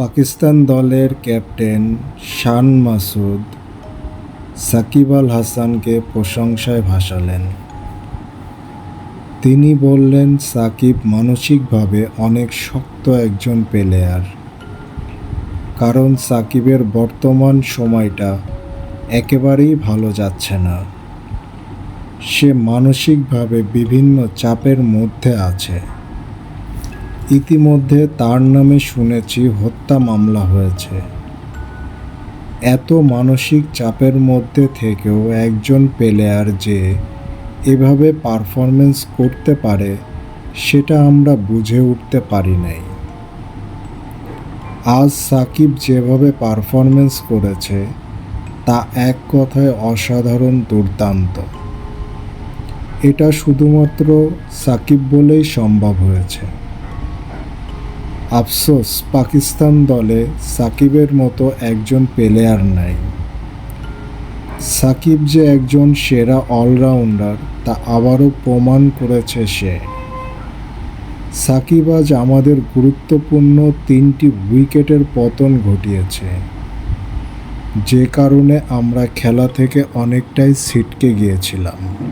পাকিস্তান দলের ক্যাপ্টেন শান মাসুদ সাকিব আল হাসানকে প্রশংসায় ভাসালেন। তিনি বললেন, সাকিব মানসিকভাবে অনেক শক্ত একজন প্লেয়ার কারণ সাকিবের বর্তমান সময়টা একেবারেই ভালো যাচ্ছে না। সে মানসিকভাবে বিভিন্ন চাপের মধ্যে আছে। ইতিমধ্যে তার নামে শুনেছি হত্যা মামলা হয়েছে। এত মানসিক চাপের মধ্যে থেকেও একজন প্লেয়ার যে এভাবে পারফরমেন্স করতে পারে, সেটা আমরা বুঝে উঠতে পারি নাই। আজ সাকিব যেভাবে পারফরমেন্স করেছে, তা এক কথায় অসাধারণ দুর্দান্ত। এটা শুধুমাত্র সাকিব বলেই সম্ভব হয়েছে। আফসোস, পাকিস্তান দলে সাকিবের মতো একজন প্লেয়ার নাই। সাকিব যে একজন সেরা অলরাউন্ডার তা আবারও প্রমাণ করেছে সে। সাকিব আজ আমাদের গুরুত্বপূর্ণ তিনটি উইকেটের পতন ঘটিয়েছে। যে কারণে আমরা খেলা থেকে অনেকটাই ছিটকে গিয়েছিলাম।